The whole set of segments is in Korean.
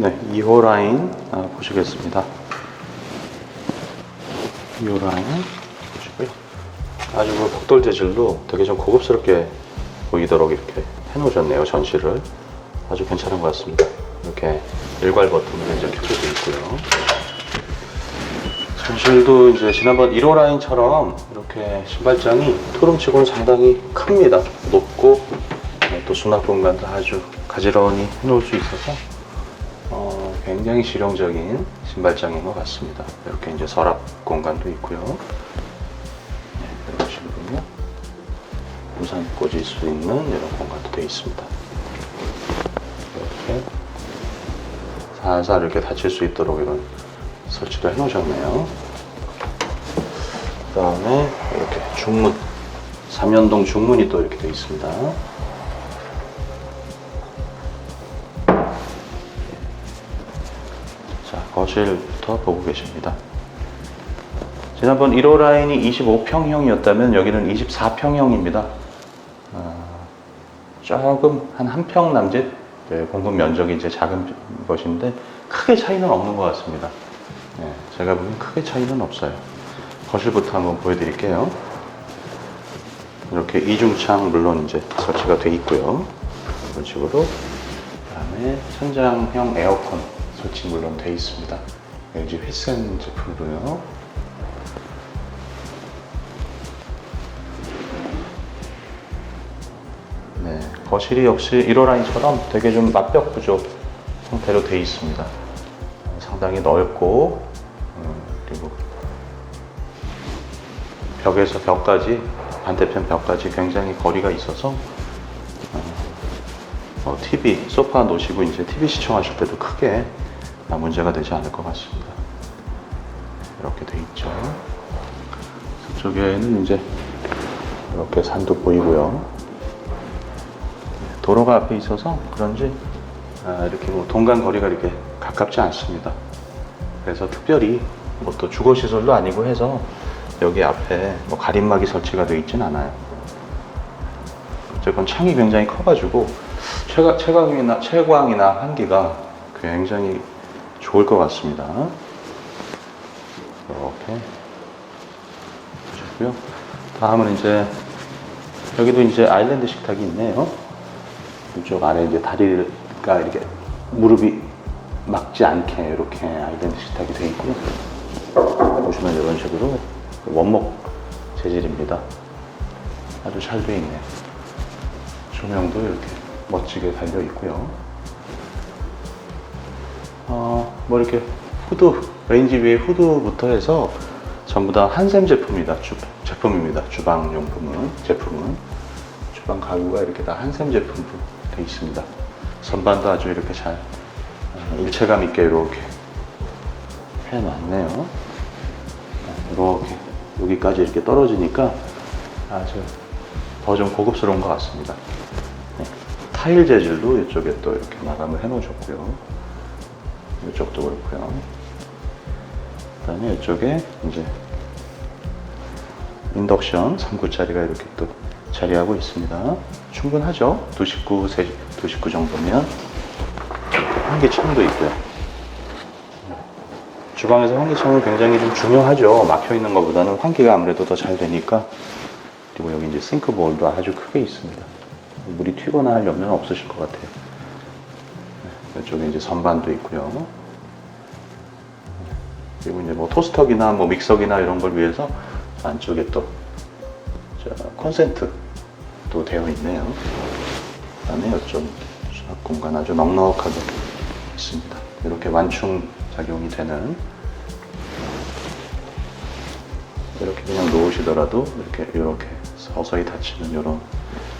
네, 2호 라인 아, 보시겠습니다. 2호 라인 보시고요. 아주 그 벽돌 재질로 되게 좀 고급스럽게 보이도록 이렇게 해놓으셨네요, 전시를. 아주 괜찮은 것 같습니다. 이렇게 일괄 버튼으로 이제 켜져 있고요. 전실도 이제 지난번 1호 라인처럼 이렇게 신발장이 투룸치고는 상당히 큽니다. 높고 네, 또 수납 공간도 아주 가지런히 해놓을 수 있어서 어, 굉장히 실용적인 신발장인 것 같습니다. 이렇게 이제 서랍 공간도 있고요. 네, 이런 식으로요. 우산 꽂을 수 있는 이런 공간도 되어 있습니다. 이렇게 살살 이렇게 닫힐 수 있도록 이런 설치를 해놓으셨네요. 그 다음에 이렇게 중문, 삼연동 중문이 또 이렇게 되어 있습니다. 거실부터 보고 계십니다. 지난번 1호 라인이 25평형이었다면 여기는 24평형입니다. 조금 한 한 평 남짓 네, 공급 면적이 이제 작은 것인데 크게 차이는 없는 것 같습니다. 네, 제가 보기엔 크게 차이는 없어요. 거실부터 한번 보여드릴게요. 이렇게 이중창 물론 이제 설치가 돼 있고요. 이런 식으로 그다음에 천장형 에어컨 설치 물론 돼 있습니다. LG 회센 제품으로요. 네, 거실이 역시 1호 라인처럼 되게 좀 맞벽 구조 형태로 되어 있습니다. 상당히 넓고 음, 그리고 벽에서 벽까지 반대편 벽까지 굉장히 거리가 있어서 어, 어, TV 소파 놓으시고 이제 TV 시청하실 때도 크게 아, 문제가 되지 않을 것 같습니다. 이렇게 돼 있죠. 저쪽에는 이제 이렇게 산도 보이고요. 도로가 앞에 있어서 그런지 아, 이렇게 뭐 동간 거리가 이렇게 가깝지 않습니다. 그래서 특별히 뭐 또 주거 시설도 아니고 해서 여기 앞에 뭐 가림막이 설치가 되어 있진 않아요. 어쨌건 창이 굉장히 커가지고 채광, 채광이나 채광이나 환기가 굉장히 좋을 것 같습니다. 이렇게 보시고요. 다음은 이제 여기도 이제 아일랜드 식탁이 있네요. 이쪽 안에 이제 다리가 이렇게 무릎이 막지 않게 이렇게 아일랜드 식탁이 되어 있고요. 보시면 이런 식으로 원목 재질입니다. 아주 잘 되어 있네요. 조명도 이렇게 멋지게 달려 있고요. 어, 뭐 이렇게 후드, 레인지 위에 후드부터 해서 전부 다 한샘 제품이다. 주, 제품입니다. 주방용품은, 제품은. 주방 가구가 이렇게 다 한샘 제품으로 되어 있습니다. 선반도 아주 이렇게 잘 어, 일체감 있게 이렇게 해놨네요. 이렇게 여기까지 이렇게 떨어지니까 아주 더 좀 고급스러운 것 같습니다. 네. 타일 재질도 이쪽에 또 이렇게 마감을 해 놓으셨고요. 이쪽도 그렇고요. 그다음에 이쪽에 이제 인덕션 3구짜리가 이렇게 또 자리하고 있습니다. 충분하죠? 두 식구, 세, 두 식구 정도면 환기창도 있고요. 주방에서 환기창은 굉장히 좀 중요하죠. 막혀 있는 것보다는 환기가 아무래도 더 잘 되니까. 그리고 여기 이제 싱크볼도 아주 크게 있습니다. 물이 튀거나 할 염려는 없으실 것 같아요. 네, 이쪽에 이제 선반도 있고요. 그리고 이제 뭐 토스터기나 뭐 믹서기나 이런 걸 위해서 안쪽에 또 자, 콘센트도 되어 있네요. 그다음에 이쪽 수납 공간 아주 넉넉하게 있습니다. 이렇게 완충 작용이 되는 이렇게 그냥 놓으시더라도 이렇게 이렇게 서서히 닫히는 이런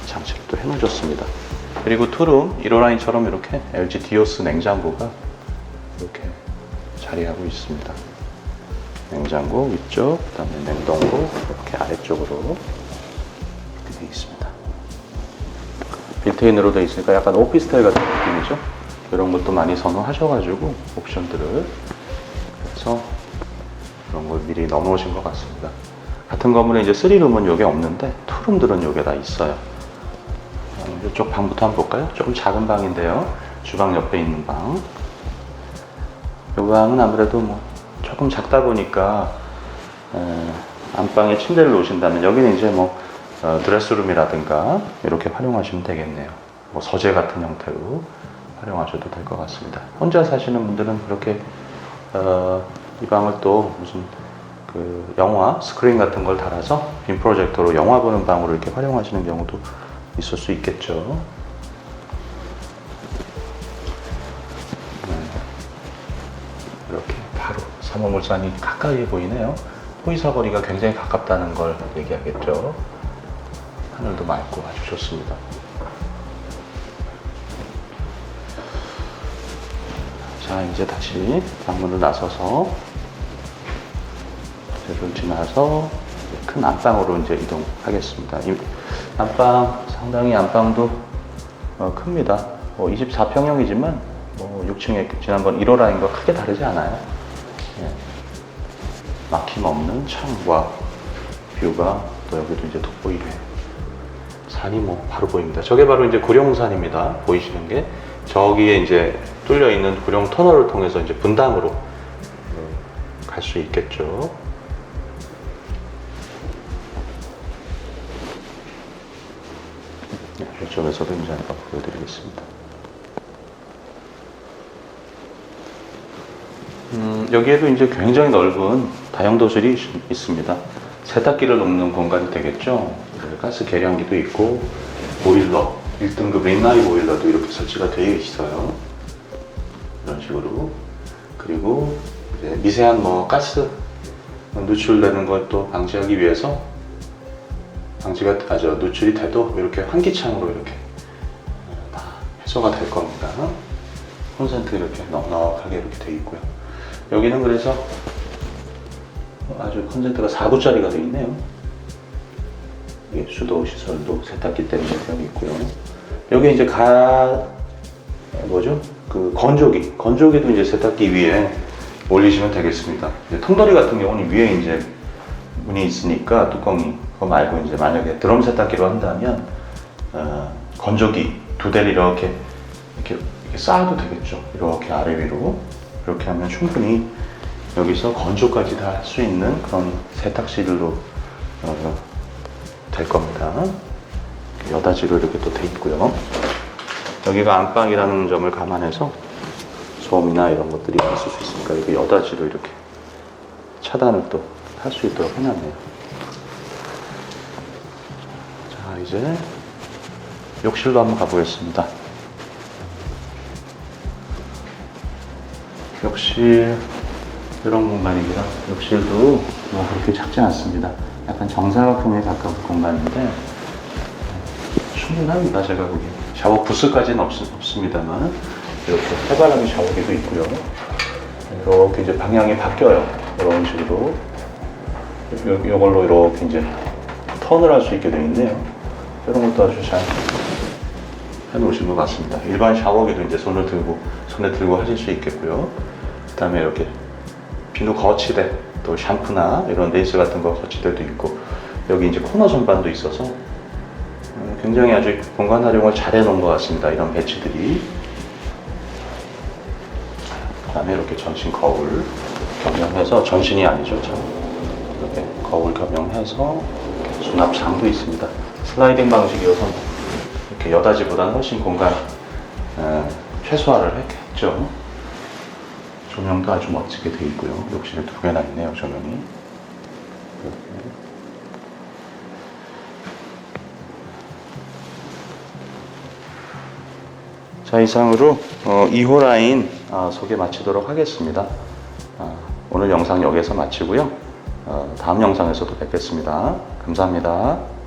장치를 또 해놓으셨습니다. 그리고 투룸 1호 라인처럼 이렇게 LG 디오스 냉장고가 이렇게 자리하고 있습니다. 냉장고 위쪽, 그 다음에 냉동고 이렇게 아래쪽으로 이렇게 되어 있습니다. 빌트인으로 되어 있으니까 약간 오피스텔 같은 느낌이죠. 이런 것도 많이 선호하셔가지고 옵션들을 그래서 그런 걸 미리 넣어놓으신 것 같습니다. 같은 건물에 이제 3룸은 이게 없는데 2룸들은 이게 다 있어요. 어, 이쪽 방부터 한번 볼까요? 조금 작은 방인데요. 주방 옆에 있는 방. 이 방은 아무래도 뭐 조금 작다 보니까 에, 안방에 침대를 놓으신다면 여기는 이제 뭐 어, 드레스룸이라든가 이렇게 활용하시면 되겠네요. 뭐 서재 같은 형태로 활용하셔도 될 것 같습니다. 혼자 사시는 분들은 그렇게 어, 이 방을 또 무슨 그 영화 스크린 같은 걸 달아서 빔 프로젝터로 영화 보는 방으로 이렇게 활용하시는 경우도 있을 수 있겠죠. 네. 이렇게 바로 사모물산이 가까이 보이네요. 호이사거리가 굉장히 가깝다는 걸 얘기하겠죠. 하늘도 맑고 아주 좋습니다. 자, 이제 다시 방문을 나서서 배를 지나서 큰 안방으로 이제 이동하겠습니다. 이 안방 상당히 안방도 어, 큽니다. 뭐 24평형이지만 뭐 6층에 지난번 1호 라인과 크게 다르지 않아요. 예. 막힘없는 창과 뷰가 또 여기도 이제 돋보이네. 산이 뭐 바로 보입니다. 저게 바로 이제 구룡산입니다. 보이시는 게 저기에 이제 뚫려 있는 구룡 터널을 통해서 이제 분당으로 갈 수 있겠죠. 쪽에서도 이제 한번 보여드리겠습니다. 음, 여기에도 이제 굉장히 넓은 다용도실이 있- 있습니다. 세탁기를 놓는 공간이 되겠죠. 가스 계량기도 있고 보일러, 1등급 린나이 보일러도 이렇게 설치가 되어 있어요. 이런 식으로. 그리고 미세한 뭐 가스 누출되는 것도 방지하기 위해서 방지가 아저 누출이 돼도 이렇게 환기창으로 이렇게 다 해소가 될 겁니다. 콘센트 이렇게 넉넉하게 이렇게 돼 있고요. 여기는 그래서 아주 콘센트가 4구짜리가 되어 있네요. 수도 시설도 세탁기 때문에 되어 있고요. 여기 이제 가 뭐죠? 그 건조기, 건조기도 이제 세탁기 위에 올리시면 되겠습니다. 통돌이 같은 경우는 위에 이제 문이 있으니까 뚜껑이 그거 말고 이제 만약에 드럼 세탁기로 한다면 어, 건조기 두 대를 이렇게 이렇게, 이렇게 쌓아도 되겠죠. 이렇게 아래 위로 이렇게 하면 충분히 여기서 건조까지 다 할 수 있는 그런 세탁실로 어, 될 겁니다. 여다지로 이렇게 또 돼 있고요. 여기가 안방이라는 점을 감안해서 소음이나 이런 것들이 있을 수 있으니까 이렇게 여다지로 이렇게 차단을 또 할 수 있도록 해놨네요. 자, 이제 욕실로 한번 가보겠습니다. 욕실 이런 공간입니다. 욕실도 뭐 그렇게 작지 않습니다. 약간 정사각형에 가까운 공간인데 충분합니다. 제가 보기 샤워 부스까지는 없, 없습니다만 이렇게 해바라기 샤워기도 있고요. 이렇게 이제 방향이 바뀌어요. 이런 식으로 요, 요걸로 이렇게 이제 턴을 할 수 있게 되어 있네요. 이런 것도 아주 잘 해놓으신 것 같습니다. 일반 샤워기도 이제 손을 들고 손에 들고 하실 수 있겠고요. 그다음에 이렇게 비누 거치대 또 샴푸나 이런 레이스 같은 거 거치대도 있고 여기 이제 코너 선반도 있어서 음, 굉장히 아주 공간 활용을 잘 해놓은 것 같습니다. 이런 배치들이 그다음에 이렇게 전신 거울 겸용해서 전신이 아니죠, 참 거울 겸용해서 수납장도 있습니다. 슬라이딩 방식이어서 이렇게 여다지보다는 훨씬 공간 에, 최소화를 했죠. 조명도 아주 멋지게 되어 있고요. 욕실에 두 개나 있네요, 조명이. 자, 이상으로 어, 2호 라인 아, 소개 마치도록 하겠습니다. 아, 오늘 영상 여기서 마치고요. 어, 다음 영상에서도 뵙겠습니다. 감사합니다.